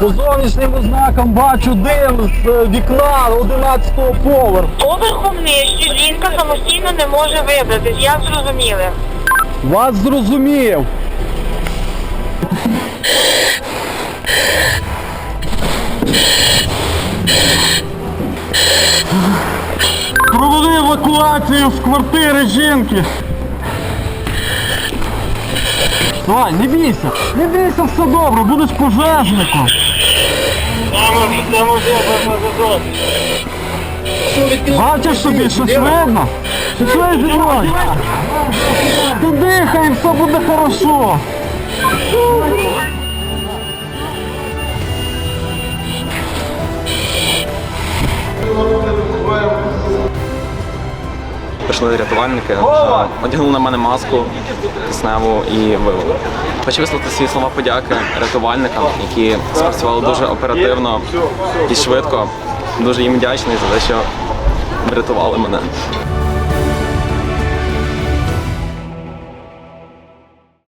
По зовнішнім ознакам бачу дим з е, вікна 11-го поверху. Поверхом нижче жінка самостійно не може вибратись, як зрозуміли. Вас зрозумів. Провели евакуацію з квартири жінки. Давай, не бійся, не бійся, все добре, будеш пожежником. Бачиш собі, щось видно? Що. Ти дихай, все буде хорошо. Прийшли рятувальники, е, одягнули на мене маску кисневу і вивели. Хочу висловити свої слова подяки рятувальникам, які спрацювали дуже оперативно і швидко. Дуже їм вдячний за те, що врятували мене.